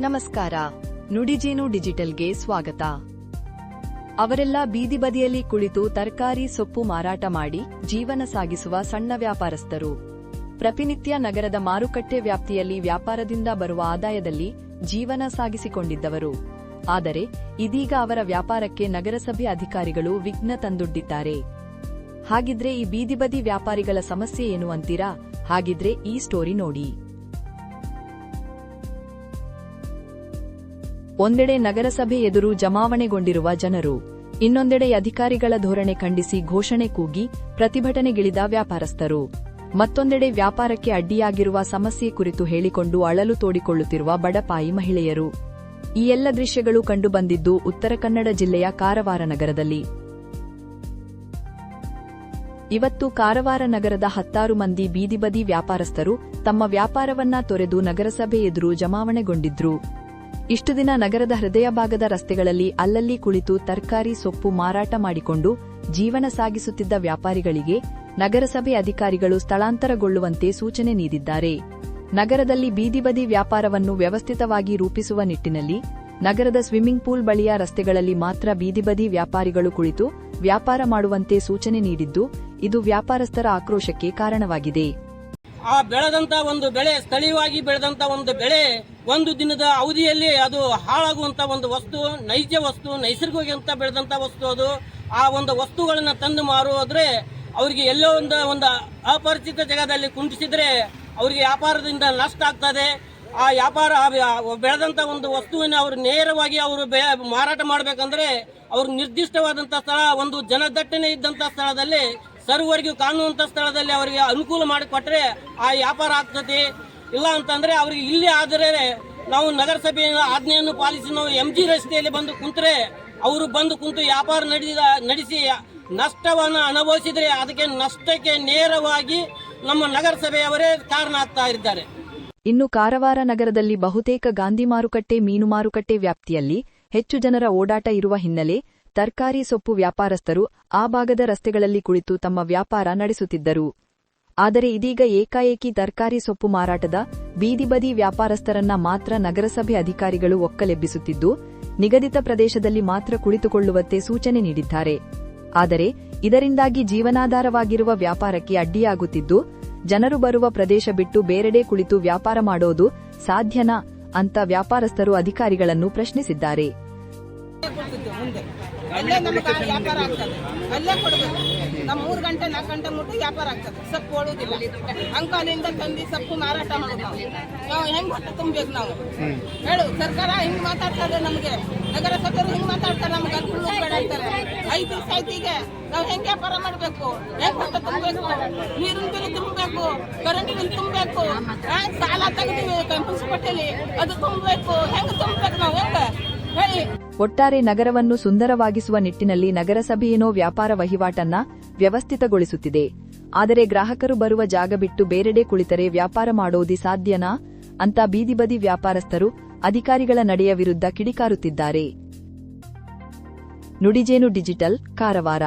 ನಮಸ್ಕಾರ. ನುಡಿಜೇನು ಡಿಜಿಟಲ್ಗೆ ಸ್ವಾಗತ. ಅವರೆಲ್ಲ ಬೀದಿ ಬದಿಯಲ್ಲಿ ಕುಳಿತು ತರಕಾರಿ ಸೊಪ್ಪು ಮಾರಾಟ ಮಾಡಿ ಜೀವನ ಸಾಗಿಸುವ ಸಣ್ಣ ವ್ಯಾಪಾರಸ್ಥರು. ಪ್ರತಿನಿತ್ಯ ನಗರದ ಮಾರುಕಟ್ಟೆ ವ್ಯಾಪ್ತಿಯಲ್ಲಿ ವ್ಯಾಪಾರದಿಂದ ಬರುವ ಆದಾಯದಲ್ಲಿ ಜೀವನ ಸಾಗಿಸಿಕೊಂಡಿದ್ದವರು. ಆದರೆ ಇದೀಗ ಅವರ ವ್ಯಾಪಾರಕ್ಕೆ ನಗರಸಭೆ ಅಧಿಕಾರಿಗಳು ವಿಘ್ನ ತಂದೊಡ್ಡಿದ್ದಾರೆ. ಹಾಗಿದ್ರೆ ಈ ಬೀದಿ ಬದಿ ವ್ಯಾಪಾರಿಗಳ ಸಮಸ್ಯೆ ಏನು ಅಂತೀರಾ? ಹಾಗಿದ್ರೆ ಈ ಸ್ಟೋರಿ ನೋಡಿ. ಒಂದೆಡೆ ನಗರಸಭೆ ಎದುರು ಜಮಾವಣೆಗೊಂಡಿರುವ ಜನರು, ಇನ್ನೊಂದೆಡೆ ಅಧಿಕಾರಿಗಳ ಧೋರಣೆ ಖಂಡಿಸಿ ಘೋಷಣೆ ಕೂಗಿ ಪ್ರತಿಭಟನೆಗಿಳಿದ ವ್ಯಾಪಾರಸ್ಥರು. ಮತ್ತೊಂದೆಡೆ ವ್ಯಾಪಾರಕ್ಕೆ ಅಡ್ಡಿಯಾಗಿರುವ ಸಮಸ್ಯೆ ಕುರಿತು ಹೇಳಿಕೊಂಡು ಅಳಲು ತೋಡಿಕೊಳ್ಳುತ್ತಿರುವ ಬಡಪಾಯಿ ಮಹಿಳೆಯರು. ಈ ಎಲ್ಲ ದೃಶ್ಯಗಳು ಕಂಡುಬಂದಿದ್ದು ಉತ್ತರ ಕನ್ನಡ ಜಿಲ್ಲೆಯ ಕಾರವಾರ ನಗರದಲ್ಲಿ. ಇವತ್ತು ಕಾರವಾರ ನಗರದ ಹತ್ತಾರು ಮಂದಿ ಬೀದಿಬದಿ ವ್ಯಾಪಾರಸ್ಥರು ತಮ್ಮ ವ್ಯಾಪಾರವನ್ನ ತೊರೆದು ನಗರಸಭೆ ಎದುರು ಜಮಾವಣೆಗೊಂಡಿದ್ರು. ಇಷ್ಟು ದಿನ ನಗರದ ಹೃದಯ ಭಾಗದ ರಸ್ತೆಗಳಲ್ಲಿ ಅಲ್ಲಲ್ಲಿ ಕುಳಿತು ತರಕಾರಿ ಸೊಪ್ಪು ಮಾರಾಟ ಮಾಡಿಕೊಂಡು ಜೀವನ ಸಾಗಿಸುತ್ತಿದ್ದ ವ್ಯಾಪಾರಿಗಳಿಗೆ ನಗರಸಭೆ ಅಧಿಕಾರಿಗಳು ಸ್ಥಳಾಂತರಗೊಳ್ಳುವಂತೆ ಸೂಚನೆ ನೀಡಿದ್ದಾರೆ. ನಗರದಲ್ಲಿ ಬೀದಿಬದಿ ವ್ಯಾಪಾರವನ್ನು ವ್ಯವಸ್ಥಿತವಾಗಿ ರೂಪಿಸುವ ನಿಟ್ಟಿನಲ್ಲಿ ನಗರದ ಸ್ವಿಮ್ಮಿಂಗ್ ಪೂಲ್ ಬಳಿಯ ರಸ್ತೆಗಳಲ್ಲಿ ಮಾತ್ರ ಬೀದಿಬದಿ ವ್ಯಾಪಾರಿಗಳು ಕುಳಿತು ವ್ಯಾಪಾರ ಮಾಡುವಂತೆ ಸೂಚನೆ ನೀಡಿದ್ದು, ಇದು ವ್ಯಾಪಾರಸ್ಥರ ಆಕ್ರೋಶಕ್ಕೆ ಕಾರಣವಾಗಿದೆ. ಆ ಬೆಳೆದಂತ ಒಂದು ಬೆಳೆ, ಸ್ಥಳೀಯವಾಗಿ ಬೆಳೆದಂತ ಒಂದು ಬೆಳೆ, ಒಂದು ದಿನದ ಅವಧಿಯಲ್ಲಿ ಅದು ಹಾಳಾಗುವಂತ ಒಂದು ವಸ್ತು, ನೈಜ ವಸ್ತು ನೈಸರ್ಗಿಕ ಅಂತ ಬೆಳೆದಂತ ವಸ್ತು ಅದು. ಆ ಒಂದು ವಸ್ತುಗಳನ್ನು ತಂದು ಮಾರುವುದ್ರೆ ಅವರಿಗೆ ಎಲ್ಲೋ ಒಂದು ಒಂದು ಅಪರಿಚಿತ ಜಾಗದಲ್ಲಿ ಕುಂಟಿಸಿದ್ರೆ ಅವರಿಗೆ ವ್ಯಾಪಾರದಿಂದ ನಷ್ಟ ಆಗ್ತದೆ. ಆ ವ್ಯಾಪಾರ ಬೆಳೆದಂಥ ಒಂದು ವಸ್ತುವಿನ ಅವರು ನೇರವಾಗಿ ಅವರು ಮಾರಾಟ ಮಾಡಬೇಕಂದ್ರೆ ಅವರು ನಿರ್ದಿಷ್ಟವಾದಂಥ ಸ್ಥಳ, ಒಂದು ಜನದಟ್ಟಣೆ ಇದ್ದಂತ ಸ್ಥಳದಲ್ಲಿ ಸರ್ವರಿಗೂ ಕಾಣುವಂಥ ಸ್ಥಳದಲ್ಲಿ ಅವರಿಗೆ ಅನುಕೂಲ ಮಾಡಿಕೊಟ್ರೆ ಆ ವ್ಯಾಪಾರ ಆಗ್ತದೆ. ಇಲ್ಲ ಅಂತಂದ್ರೆ ಅವರಿಗೆ ಇಲ್ಲಿ ಆದರೆ ನಾವು ನಗರಸಭೆಯ ಆಜ್ಞೆಯನ್ನು ಪಾಲಿಸಿ ನಾವು ಎಂ ಜಿ ರಸ್ತೆಯಲ್ಲಿ ಬಂದು ಕುಂತರೆ ಅವರು ಬಂದು ಕುಂತು ವ್ಯಾಪಾರ ನಡೆದ, ನಡೆಸಿ ನಷ್ಟವನ್ನು ಅನುಭವಿಸಿದ್ರೆ ಅದಕ್ಕೆ ನಷ್ಟಕ್ಕೆ ನೇರವಾಗಿ ನಮ್ಮ ನಗರಸಭೆಯವರೇ ಕಾರಣ ಆಗ್ತಾ ಇದ್ದಾರೆ. ಇನ್ನು ಕಾರವಾರ ನಗರದಲ್ಲಿ ಬಹುತೇಕ ಗಾಂಧಿ ಮಾರುಕಟ್ಟೆ, ಮೀನು ಮಾರುಕಟ್ಟೆ ವ್ಯಾಪ್ತಿಯಲ್ಲಿ ಹೆಚ್ಚು ಜನರ ಓಡಾಟ ಇರುವ ಹಿನ್ನೆಲೆ ತರಕಾರಿ ಸೊಪ್ಪು ವ್ಯಾಪಾರಸ್ಥರು ಆ ಭಾಗದ ರಸ್ತೆಗಳಲ್ಲಿ ಕುಳಿತು ತಮ್ಮ ವ್ಯಾಪಾರ ನಡೆಸುತ್ತಿದ್ದರು. ಆದರೆ ಇದೀಗ ಏಕಾಏಕಿ ತರಕಾರಿ ಸೊಪ್ಪು ಮಾರಾಟದ ಬೀದಿಬದಿ ವ್ಯಾಪಾರಸ್ಥರನ್ನ ಮಾತ್ರ ನಗರಸಭೆ ಅಧಿಕಾರಿಗಳು ಒಕ್ಕಲೆಬ್ಬಿಸುತ್ತಿದ್ದು, ನಿಗದಿತ ಪ್ರದೇಶದಲ್ಲಿ ಮಾತ್ರ ಕುಳಿತುಕೊಳ್ಳುವಂತೆ ಸೂಚನೆ ನೀಡಿದ್ದಾರೆ. ಆದರೆ ಇದರಿಂದಾಗಿ ಜೀವನಾಧಾರವಾಗಿರುವ ವ್ಯಾಪಾರಕ್ಕೆ ಅಡ್ಡಿಯಾಗುತ್ತಿದ್ದು, ಜನರು ಬರುವ ಪ್ರದೇಶ ಬಿಟ್ಟು ಬೇರೆಡೆ ಕುಳಿತು ವ್ಯಾಪಾರ ಮಾಡೋದು ಸಾಧ್ಯನಾ ಅಂತ ವ್ಯಾಪಾರಸ್ಥರು ಅಧಿಕಾರಿಗಳನ್ನು ಪ್ರಶ್ನಿಸಿದ್ದಾರೆ. ಅಲ್ಲೇ ನಮಗೆ ವ್ಯಾಪಾರ ಆಗ್ತದೆ. ಅಲ್ಲೇ ಕೊಡಬೇಕು. ನಮ್ಮ ಮೂರು ಗಂಟೆ ನಾಲ್ಕು ಗಂಟೆ ಮುಟ್ಟು ವ್ಯಾಪಾರ ಆಗ್ತದೆ. ಸೊಪ್ಪು ಕೊಡುವುದಿಲ್ಲ ಅಂಕಾಲಿಂದ ತಂದು ಸೊಪ್ಪು ಮಾರಾಟ ಮಾಡೋದು ನಾವು. ನಾವು ಹೆಂಗ್ ಹೊಟ್ಟೆ ತುಂಬಬೇಕು ನಾವು? ಹೇಳು, ಸರ್ಕಾರ ಹಿಂಗ್ ಮಾತಾಡ್ತಾರೆ ನಮಗೆ. ನಗರಸಭೆಯವರು ಹಿಂಗ್ ಮಾತಾಡ್ತಾರೆ ನಮ್ಗೆ. ಅನುಕೂಲ ಐದು ದಿವಸ ನಾವು ಹೆಂಗ್ ವ್ಯಾಪಾರ ಮಾಡಬೇಕು? ಹೆಂಗ್ ಹೊಟ್ಟೆ ತುಂಬಬೇಕು? ನೀರಿನ ಬಿಲ್ ತುಂಬಬೇಕು? ಕರೆಂಟ್ ಬಿಲ್ ತುಂಬಬೇಕು? ಸಾಲ ತೆಗೆದಿವಿ ಮುನ್ಸಿಪಾಲ್ಟಿಲಿ ಅದು ತುಂಬಬೇಕು. ಹೆಂಗ್ ತುಂಬಬೇಕು ನಾವು? ಹೆಂಗ ಹೇಳಿ. ಒಟ್ಟಾರೆ ನಗರವನ್ನು ಸುಂದರವಾಗಿಸುವ ನಿಟ್ಟಿನಲ್ಲಿ ನಗರಸಭೆಯೇನೋ ವ್ಯಾಪಾರ ವಹಿವಾಟನ್ನ ವ್ಯವಸ್ಥಿತಗೊಳಿಸುತ್ತಿದೆ. ಆದರೆ ಗ್ರಾಹಕರು ಬರುವ ಜಾಗ ಬಿಟ್ಟು ಬೇರೆಡೆ ಕುಳಿತರೆ ವ್ಯಾಪಾರ ಮಾಡೋದಿ ಸಾಧ್ಯನಾ? ಅಂತ ಬೀದಿಬದಿ ವ್ಯಾಪಾರಸ್ಥರು ಅಧಿಕಾರಿಗಳ ನಡೆಯ ವಿರುದ್ಧ ಕಿಡಿಕಾರುತ್ತಿದ್ದಾರೆ. ನುಡಿಜೇನು ಡಿಜಿಟಲ್, ಕಾರವಾರ.